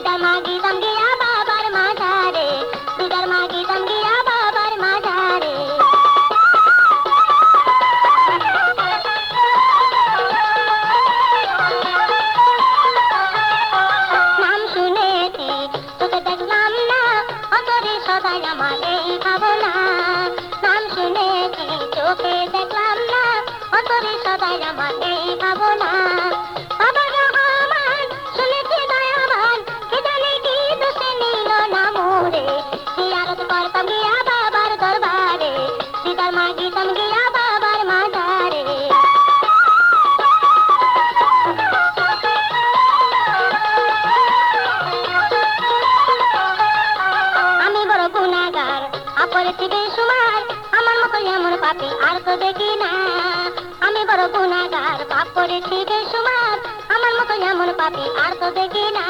বিদার মাগি সঙ্গিয়া বাবার মাঝারে বিদার মাগি সঙ্গিয়া বাবার মাঝারে। নাম শুনেছি, তোকে দেখলাম না অতরে সবাই আমাকে খাব না নাম শুনেছি, তোকে দেখলাম না অতরে সবাই আমাকে খাব বাবার দরবারে গিয়া বাবার বড় গুণাগার আপরেছি বেসুমার আমার মতো পাপি আর দেখি না। আমি বড় গুণাগার পাপ করেছি বেসুমার আমার মতো এমন পাপি আর তো দেখি না।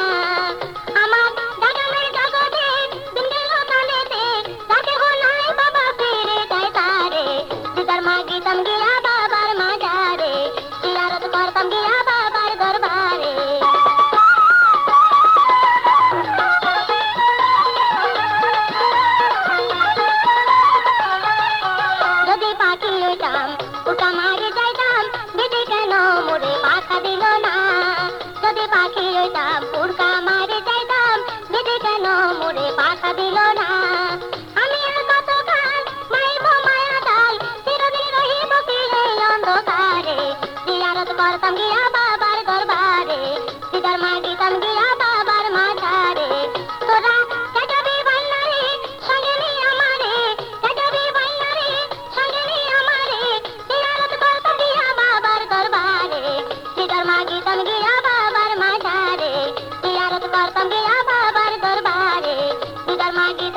পাখি হইতাম উড়কা মারে যাইতাম দিদি কেন মোরে পাখা দিল না। আমি আর কত কাল মাইব মায়া দাল চিরদিন রহিব কি এই অন্ধকারে? জিয়ারত করতাম গিয়া like it.